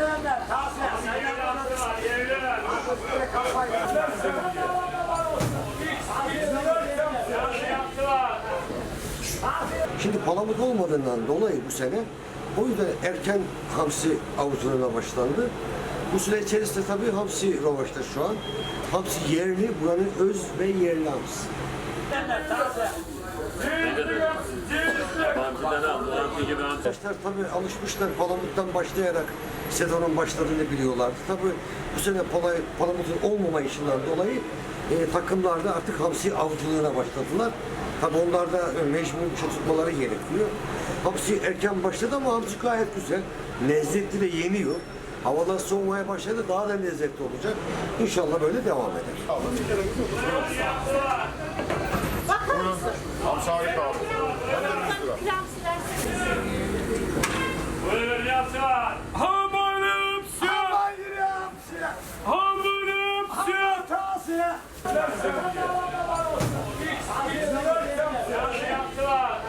sevenler. Tavsiye. Şimdi palamut olmadığından dolayı bu sene o yüzden erken hamsi avcılığına başlandı. Bu süre içerisinde tabii hamsi rovaşta şu an. Hamsi yerli, buranın öz ve yerli hamsi. Arkadaşlar tabii alışmışlar palamuttan başlayarak sezonun başladığını biliyorlardı. Tabii bu sene palay, palamutun olmamayışından dolayı e, takımlarda artık hamsi avcılığına başladılar. Tabii onlar da e, mecbur bir şey tutmaları gerekiyor. Hamsi erken başladı ama hamsi gayet güzel. Lezzetli de yeniyor. Havalar soğumaya başladı daha da lezzetli olacak. İnşallah böyle devam eder. Hamsi harika abi. Hepsine versin. X, X, versin. Yaptılar.